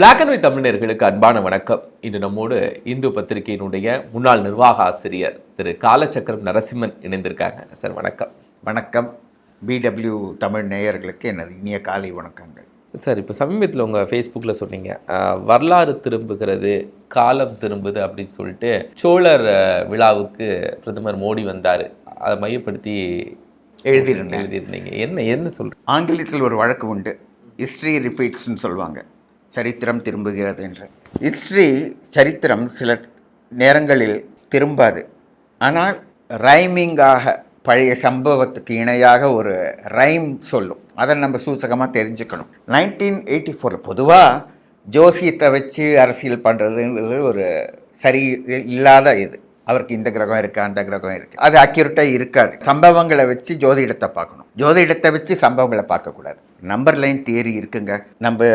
Black and white தமிழர்களுக்கு அன்பான வணக்கம். இன்று நம்மோடு இந்து பத்திரிகையினுடைய முன்னாள் நிர்வாக ஆசிரியர் திரு காலச்சக்கரம் நரசிம்மன் இணைந்திருக்காங்க. சார் வணக்கம். வணக்கம். பிடபிள்யூ தமிழ் நேயர்களுக்கு எனது இனிய காலை வணக்கங்கள். சார் இப்போ சமீபத்தில் உங்கள் ஃபேஸ்புக்கில் சொன்னீங்க வரலாறு திரும்புகிறது காலம் திரும்புது அப்படின்னு சொல்லிட்டு சோழர் விழாவுக்கு பிரதமர் மோடி வந்தார். அதை மையப்படுத்தி எழுதியிருந்தேன். எழுதியிருந்தீங்க. என்ன என்ன சொல்கிறீங்க ஆங்கிலத்தில் ஒரு வழக்கு உண்டு. ஹிஸ்ட்ரி ரிப்பீட்ஸ்னு சொல்லுவாங்க. சரித்திரம் திரும்புகிறது என்று. ஹிஸ்ட்ரி சரித்திரம் சில நேரங்களில் திரும்பாது. ஆனால் ரைமிங்காக பழைய சம்பவத்துக்கு இணையாக ஒரு ரைம் சொல்லும். அதை நம்ம சூசகமாக தெரிஞ்சுக்கணும். நைன்டீன் எயிட்டி ஃபோர் பொதுவாக ஜோசியத்தை வச்சு அரசியல் பண்ணுறதுங்கிறது ஒரு சரி இல்லாத இது. அவருக்கு இந்த கிரகம் இருக்குது அந்த கிரகம் இருக்குது அது அக்யூரட்டாக இருக்காது. சம்பவங்களை வச்சு ஜோதிடத்தை பார்க்கணும். ஜோதிடத்தை வச்சு சம்பவங்களை பார்க்கக்கூடாது. நம்பர் லைன் தியரி இருக்குங்க. நம்ம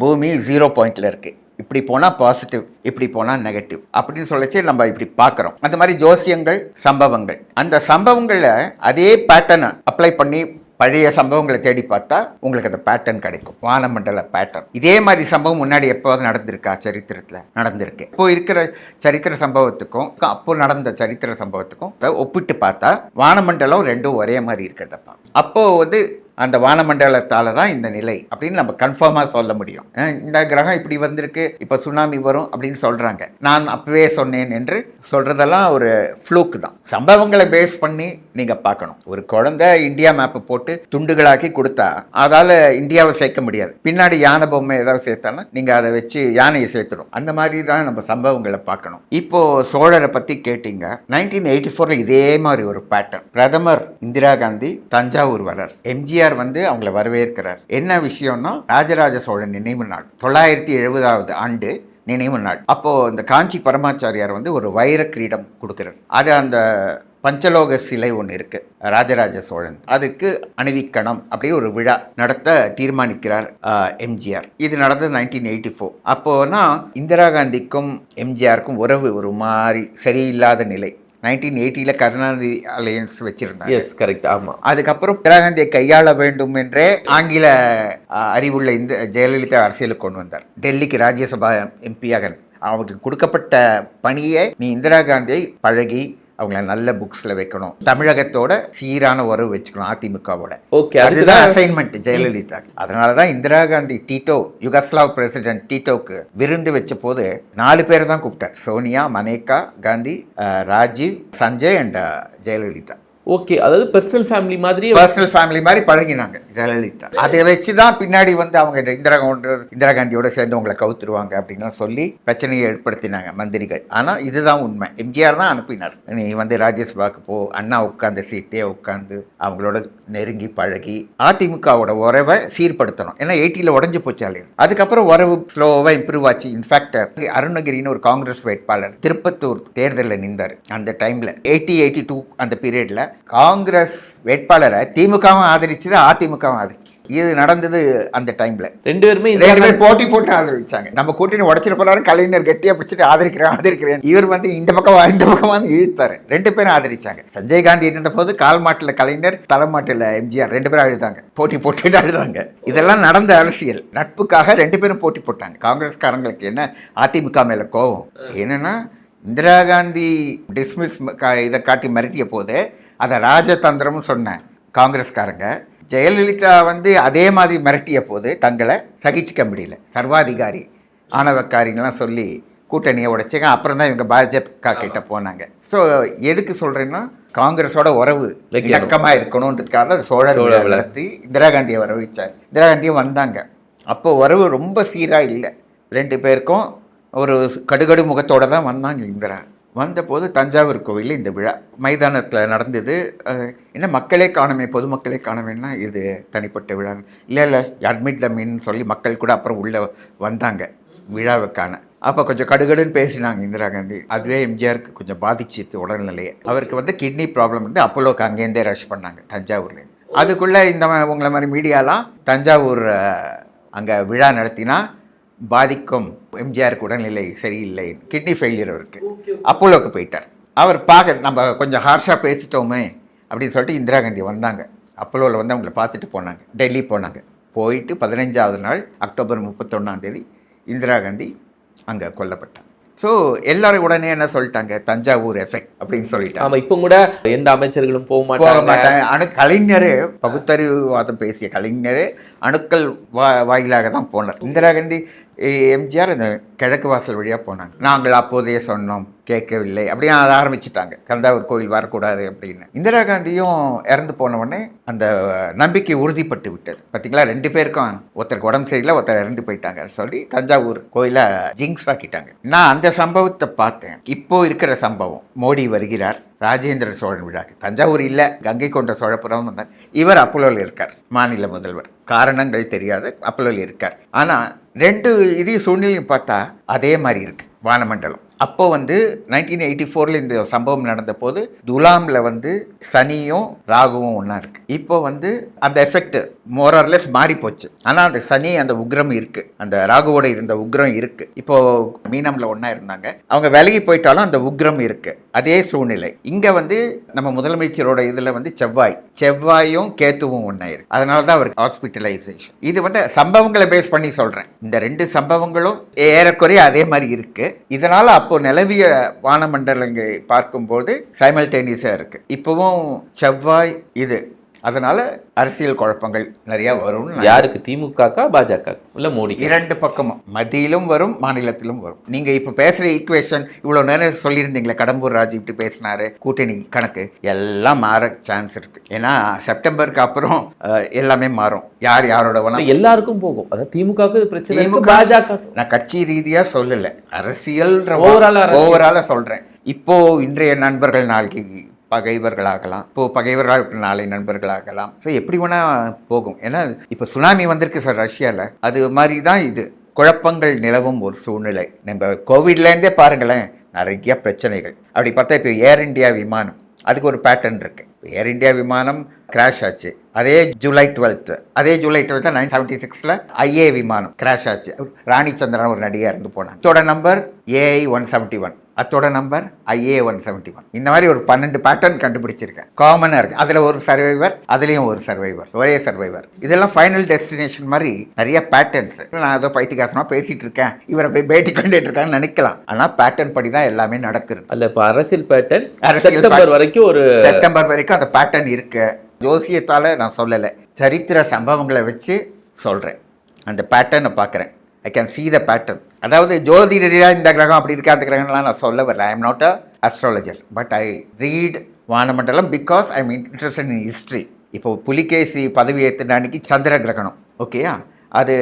பூமி ஜீரோ பாயிண்டில் இருக்குது இப்படி போனால் பாசிட்டிவ் இப்படி போனால் நெகட்டிவ் அப்படின்னு சொல்லிச்சு நம்ம இப்படி பார்க்குறோம் அந்த மாதிரி ஜோசியங்கள் சம்பவங்கள். அந்த சம்பவங்களில் அதே பேட்டர்னை அப்ளை பண்ணி பழைய சம்பவங்களை தேடி பார்த்தா உங்களுக்கு அந்த பேட்டர்ன் கிடைக்கும். வானமண்டல பேட்டர்ன் இதே மாதிரி சம்பவம் முன்னாடி எப்போது நடந்திருக்கா? சரித்திரத்தில் நடந்திருக்கு. இப்போ இருக்கிற சரித்திர சம்பவத்துக்கும் அப்போ நடந்த சரித்திர சம்பவத்துக்கும் ஒப்பிட்டு பார்த்தா வானமண்டலம் ரெண்டும் ஒரே மாதிரி இருக்கிறதப்பா. அப்போது வந்து அந்த வானமண்டலத்தால் தான் இந்த நிலை அப்படின்னு நம்ம கன்ஃபார்மாக சொல்ல முடியும். இந்த கிரகம் இப்படி வந்திருக்கு இப்போ சுனாமி வரும் அப்படின்னு சொல்கிறாங்க நான் அப்பவே சொன்னேன் என்று சொல்கிறதெல்லாம் ஒரு ஃப்ளூக்கு தான். சம்பவங்களை பேஸ் பண்ணி நீங்கள் பார்க்கணும். ஒரு குழந்தை இந்தியா மேப்பை போட்டு துண்டுகளாக்கி கொடுத்தா அதால் இந்தியாவை சேர்க்க முடியாது. பின்னாடி யானை பொம்மை ஏதாவது சேர்த்தானா நீங்கள் அதை வச்சு யானையை சேர்த்துடும் அந்த மாதிரி தான் நம்ம சம்பவங்களை பார்க்கணும். இப்போ சோழரை பற்றி கேட்டீங்க. நைன்டீன் எயிட்டி ஃபோரில் இதே மாதிரி ஒரு பேட்டர்ன் பிரதமர் இந்திரா காந்தி தஞ்சாவூர் வரார் எம்ஜிஆர் வந்து அவங்கள வரவேற்கிறார். என்ன விஷயம்னா ராஜராஜ சோழன் நினைவு நாள் தொள்ளாயிரத்தி எழுபதாவது ஆண்டு நினைவு நாள். அப்போ இந்த காஞ்சி பரமாச்சாரியார் வந்து ஒரு வைர கிரீடம் கொடுக்கிறார். அது அந்த பஞ்சலோக சிலை ஒன்று இருக்கு ராஜராஜ சோழன். அதுக்கு அணிவிக்கணும் அப்படி ஒரு விழா நடத்த தீர்மானிக்கிறார் எம்ஜிஆர். இது நடந்தது நைன்டீன் எயிட்டி ஃபோர். அப்போனா இந்திரா காந்திக்கும் எம்ஜிஆருக்கும் உறவு ஒரு மாதிரி சரியில்லாத நிலை. நைன்டீன் எயிட்டியில் கருணாநிதி அலையன்ஸ் வச்சிருந்தாங்க எஸ் கரெக்ட் ஆமாம் அதுக்கப்புறம் இந்திரா காந்தியை கையாள வேண்டும் என்றே ஆங்கில அறிவுள்ள இந்த ஜெயலலிதா அரசியலுக்கு கொண்டு வந்தார். டெல்லிக்கு ராஜ்யசபா எம்பியாக அவருக்கு கொடுக்கப்பட்ட பணியை நீ இந்திரா காந்தியை பழகி அவங்கள நல்ல புக்ஸில் வைக்கணும். தமிழகத்தோட சீரான உறவு வச்சுக்கணும் அதிமுகவோட. ஓகே அதுதான் அசைன்மெண்ட் ஜெயலலிதா. அதனால தான் Indira Gandhi Tito Yugoslav president டீட்டோக்கு விருந்து வச்ச போது நாலு பேர் தான் கூப்பிட்டார். சோனியா மனேகா காந்தி ராஜீவ் சஞ்சய் அண்ட் ஜெயலலிதா. ஓகே அதாவது பர்சனல் ஃபேமிலி மாதிரியே பர்சனல் ஃபேமிலி மாதிரி பழகினாங்க. ஜெயலலிதா அதை வச்சு தான் பின்னாடி வந்து அவங்க இந்த இந்திரா காந்தி இந்திரா காந்தியோட சேர்ந்து உங்களை கவுத்துருவாங்க அப்படின்லாம் சொல்லி பிரச்சனையை ஏற்படுத்தினாங்க மந்திரிகள். ஆனால் இதுதான் உண்மை. எம்ஜிஆர் தான் அனுப்பினார். நீ வந்து ராஜ்யசபாக்கு போ. அண்ணா உட்கார்ந்த சீட்டே உட்காந்து அவங்களோட நெருங்கி பழகி அதிமுகவோட உறவை சீர்படுத்தணும். ஏன்னா எயிட்டியில் உடஞ்சு போச்சாலே அதுக்கப்புறம் உறவு ஸ்லோவாக இம்ப்ரூவ் ஆச்சு. இன்ஃபேக்ட் அருணகிரின்னு ஒரு காங்கிரஸ் வேட்பாளர் திருப்பத்தூர் தேர்தலில் நின்றார். அந்த டைமில் எயிட்டி எயிட்டி டூ அந்த பீரியடில் காங்கிரஸ் வேட்பாளரை திமுகவும் ஆதரிச்சது அதிமுகவும் ஆதரிச்சு இது நடந்தது அந்த டைமில் ரெண்டு பேருமே ரெண்டு இந்த பேர் போட்டி போட்டு ஆதரிச்சாங்க. நம்ம கூட்டணி உடச்சிட்டு போறாரு கலைஞர் கெட்டியா பிடிச்சிட்டு ஆதரிக்கிறேன் ஆதரிக்கிறேன் இவர் வந்து இந்த பக்கம் இந்த பக்கம் வந்து இழுத்தாரு. ரெண்டு பேரும் ஆதரிச்சாங்க. சஞ்சய் காந்தி இருந்த போது கால் மாட்டுல கலைஞர் தலைமாட்டுல எம்ஜிஆர் ரெண்டு பேரும் அழுதாங்க. போட்டி போட்டுட்டு அழுதாங்க. இதெல்லாம் நடந்த அரசியல். நட்புக்காக ரெண்டு பேரும் போட்டி போட்டாங்க. காங்கிரஸ்காரங்களுக்கு என்ன? அதிமுக மேல கோவம். என்னன்னா இந்திரா காந்தி டிஸ்மிஸ் இதை காட்டி மிரட்டிய போது அதை ராஜதந்திரம்னு சொன்னேன் காங்கிரஸ்காரங்க ஜெயலலிதா வந்து அதே மாதிரி மிரட்டிய போது தங்களை சகிச்சுக்க முடியல. சர்வாதிகாரி ஆணவக்காரிங்கெல்லாம் சொல்லி கூட்டணியை உடைச்சாங்க. அப்புறம் தான் இவங்க பாஜக கிட்ட போனாங்க. ஸோ எதுக்கு சொல்கிறேன்னா காங்கிரஸோட உறவு. இணக்கமாக இருக்கணுன்றதுக்காக சோழர். நடத்தி இந்திரா காந்தியை வர வச்சார் இந்திரா காந்தியும் வந்தாங்க. அப்போ உறவு ரொம்ப சீராக இல்லை. ரெண்டு பேருக்கும் ஒரு கடுகடு முகத்தோட தான் வந்தாங்க இந்திரா. வந்தபோது தஞ்சாவூர் கோவிலில் இந்த விழா மைதானத்தில் நடந்தது. என்ன மக்களே காணமே பொதுமக்களே காணவேன்னா இது தனிப்பட்ட விழா. இல்லை இல்லை அட்மிட் த சொல்லி மக்கள் கூட அப்புறம் உள்ளே வந்தாங்க விழாவை காண அப்போ கொஞ்சம் கடுகடுன்னு பேசினாங்க இந்திரா காந்தி. அதுவே எம்ஜிஆருக்கு கொஞ்சம் பாதிச்சிச்சு உடல்நிலையை. அவருக்கு வந்து கிட்னி ப்ராப்ளம் வந்து அப்போலோக்கு அங்கேருந்தே ரஷ் பண்ணாங்க தஞ்சாவூர்லேருந்து அதுக்குள்ளே இந்த உங்களை மாதிரி மீடியாலாம் தஞ்சாவூர் அங்கே விழா நடத்தினா பாதிக்கும் எம்ஜிஆருக்கு உடல்நிலை சரியில்லை கிட்னி ஃபெயிலியர் இருக்கு. அப்போலோக்கு போயிட்டார். அவர் பார்க்க நம்ம கொஞ்சம் ஹார்ஷாக பேசிட்டோமே அப்படின்னு சொல்லிட்டு இந்திரா காந்தி வந்தாங்க. அப்போலோவில் வந்து அவங்கள பார்த்துட்டு போனாங்க. டெல்லி போனாங்க. போயிட்டு பதினஞ்சாவது நாள் அக்டோபர் முப்பத்தொன்னாம் தேதி இந்திரா காந்தி அங்கே கொல்லப்பட்டாங்க ஸோ எல்லாரும் உடனே என்ன சொல்லிட்டாங்க? தஞ்சாவூர் எஃபெக்ட் அப்படின்னு சொல்லிட்டாங்க. ஆமா இப்போ கூட எந்த அமைச்சர்களும் போக போக மாட்டாங்க. அணு கலைஞரே பகுத்தறிவுவாதம் பேசிய கலைஞரே அணுக்கள் வா வாயிலாக தான் போனார். இந்திரா காந்தி எம்ஜிஆர் இந்த கிழக்கு வாசல் வழியாக போனாங்க. நாங்கள் அப்போதையே சொன்னோம் கேட்கவில்லை. அப்படின்னு அதை ஆரம்பிச்சிட்டாங்க. கந்தாவூர் கோயில் வரக்கூடாது அப்படின்னு. இந்திரா காந்தியும் இறந்து போன உடனே அந்த நம்பிக்கை உறுதிப்பட்டு விட்டது. பார்த்தீங்களா ரெண்டு பேருக்கும் ஒருத்தருக்கு உடம்பு சரியில்லை ஒருத்தர் இறந்து போயிட்டாங்கன்னு சொல்லி தஞ்சாவூர் கோயிலை ஜிங்ஸ் ஆக்கிட்டாங்க. நான் அந்த சம்பவத்தை பார்த்தேன். இப்போ இருக்கிற சம்பவம். மோடி வருகிறார் ராஜேந்திர சோழன் விழாக்கு. தஞ்சாவூர் இல்லை கங்கை கொண்ட சோழபுரம் வந்தார் இவர் அப்போலோவில் இருக்கார் மாநில முதல்வர். காரணங்கள் தெரியாது அப்போலோவில் இருக்கார். ஆனால் ரெண்டு இதே சூழ்நிலையும் பார்த்தா அதே மாதிரி இருக்குது வானமண்டலம். அப்போ வந்து நைன்டீன் எயிட்டி ஃபோரில் இந்த சம்பவம் நடந்த போது துலாமில் வந்து சனியும் ராகுவும் ஒன்றா இருக்கு. இப்போ வந்து அந்த எஃபெக்ட் மோரர்லெஸ் மாறி போச்சு. ஆனால் அந்த சனி அந்த உக்ரம் இருக்கு. அந்த ராகுவோட இருந்த உக்ரம் இருக்கு. இப்போ மீனம்ல ஒன்றா இருந்தாங்க. அவங்க விலகி போயிட்டாலும் அந்த உக்ரம் இருக்கு. அதே சூழ்நிலை. இங்கே வந்து நம்ம முதலமைச்சரோட இதில் வந்து செவ்வாய். செவ்வாயும் கேத்துவும் ஒன்றா இருக்கு. அதனால தான் அவருக்கு ஹாஸ்பிட்டலைசேஷன் இது வந்து சம்பவங்களை பேஸ் பண்ணி சொல்கிறேன் இந்த ரெண்டு சம்பவங்களும் ஏறக்குறைய அதே மாதிரி இருக்கு. இதனால் அப்போ நிலவிய வானமண்டலங்களை பார்க்கும்போது சைமல்டேனியஸாக இருக்கு. இப்போவும் செவ்வாய் இது அதனால அரசியல் குழப்பங்கள் நிறைய வரும்னு நான் யாருக்கு? திமுகக்கா பாஜக இல்ல மோடி இரண்டு பக்கமும். மத்தியிலும் வரும் மாநிலத்திலும் வரும். நீங்க இப்ப பேசுற ஈக்குவேஷன் இவ்வளவு நேரம் சொல்லியிருந்தீங்களே கடம்பூர் ராஜு இப்படி பேசினாரு கூட்டணி கணக்கு எல்லாம் மாற சான்ஸ் இருக்கு. ஏன்னா செப்டம்பருக்கு அப்புறம் எல்லாமே மாறும். யார் யாரோட வேணா எல்லாருக்கும் போகும். அதாவது திமுகவுக்கு இது பிரச்சனை திமுக பாஜக நான் கட்சி ரீதியா சொல்லல. அரசியல். ஓவரால சொல்றேன். இப்போ இன்றைய நண்பர்கள் நாளைக்கு பகைவர்களாகலாம். இப்போ பகைவர்களாக இருக்கிற நாளை நண்பர்களாகலாம். ஸோ எப்படி வேணா போகும். ஏன்னா இப்போ சுனாமி வந்திருக்கு சார் ரஷ்யாவில் அது மாதிரி தான் இது. குழப்பங்கள் நிலவும் ஒரு சூழ்நிலை. நம்ம கோவிட்லேருந்தே பாருங்களேன் நிறைய பிரச்சனைகள். அப்படி பார்த்தா இப்போ ஏர் இந்தியா விமானம். அதுக்கு ஒரு பேட்டர்ன் இருக்கு. ஏர் இந்தியா விமானம் கிராஷ் ஆச்சு. அதே ஜூலை டுவெல்த்து. அதே ஜூலை டுவெல்த்து நைன் செவன்டி சிக்ஸில் ஐஏ விமானம் கிராஷ் ஆச்சு. ராணி சந்திரன் ஒரு நடிகை இறந்து போனாங்க இதோட number AI one seventy one அதோட number IA one seventy one இந்த மாதிரி ஒரு பன்னெண்டு பேட்டர்ன் கண்டுபிடிச்சிருக்கேன். காமனாக இருக்குது அதில் ஒரு சர்வைவர் அதுலேயும் ஒரு சர்வைவர் ஒரே சர்வைவர் இதெல்லாம் ஃபைனல் டெஸ்டினேஷன் மாதிரி நிறைய பேட்டர்ன்ஸ் நான் ஏதோ பைத்தியகாசமாக பேசிகிட்டு இருக்கேன். இவரை போய் பேட்டி கண்டுட்டு இருக்கான்னு நினைக்கலாம். ஆனால் பேட்டர்ன் படி தான் எல்லாமே நடக்கிறது அல்ல இப்ப அரசியல் பேட்டர்ன் அரசியல் செப்டம்பர். வரைக்கும் ஒரு செப்டம்பர் வரைக்கும் அந்த பேட்டர்ன் இருக்கு. ஜோசியத்தால் நான் சொல்லலை. சரித்திர சம்பவங்களை வச்சு சொல்கிறேன் அந்த பேட்டர்னை பார்க்குறேன். I can see the pattern அதாவது ஜோதி ரீதியாக இந்த கிரகம் அப்படி இருக்கா அந்த கிரகம்லாம் நான் சொல்ல வரல. I am not a astrologer but I read வானமண்டலம் because I am interested in history இப்போ புலிகேசி பதவி ஏற்றின அன்னைக்கு சந்திர கிரகணம் ஓகேயா அது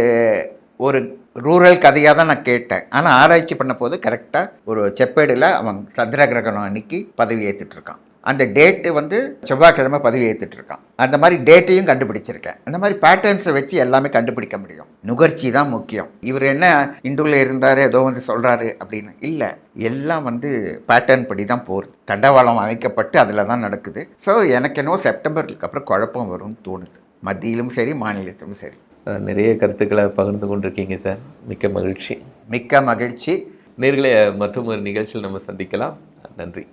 ஒரு ரூரல் கதையாக தான் நான் கேட்டேன். ஆனால் ஆராய்ச்சி பண்ண போது கரெக்டாக ஒரு செப்பேடில் அவன் சந்திர கிரகணம் அன்னைக்கு பதவி ஏற்றுட்ருக்கான் அந்த டேட்டு வந்து செவ்வாய்க்கிழமை பதவி ஏற்றுட்டு இருக்கான் அந்த மாதிரி டேட்டையும் கண்டுபிடிச்சிருக்கேன். அந்த மாதிரி பேட்டர்ன்ஸை வச்சு எல்லாமே கண்டுபிடிக்க முடியும். நுகர்ச்சி தான் முக்கியம். இவர் என்ன இந்துவில் இருந்தார் ஏதோ வந்து சொல்கிறாரு அப்படின்னு. இல்லை எல்லாம் வந்து பேட்டர்ன் படி தான் போகுது. தண்டவாளம் அமைக்கப்பட்டு அதில் தான் நடக்குது. ஸோ எனக்கு என்னவோ செப்டம்பருக்கு அப்புறம் குழப்பம் வரும்னு தோணுது. மத்தியிலும் சரி மாநிலத்திலும் சரி. நிறைய கருத்துக்களை பகிர்ந்து கொண்டிருக்கீங்க சார். மிக்க மகிழ்ச்சி. மிக்க மகிழ்ச்சி. நேர்களே மற்றும் ஒரு நிகழ்ச்சியில் நம்ம சந்திக்கலாம். நன்றி.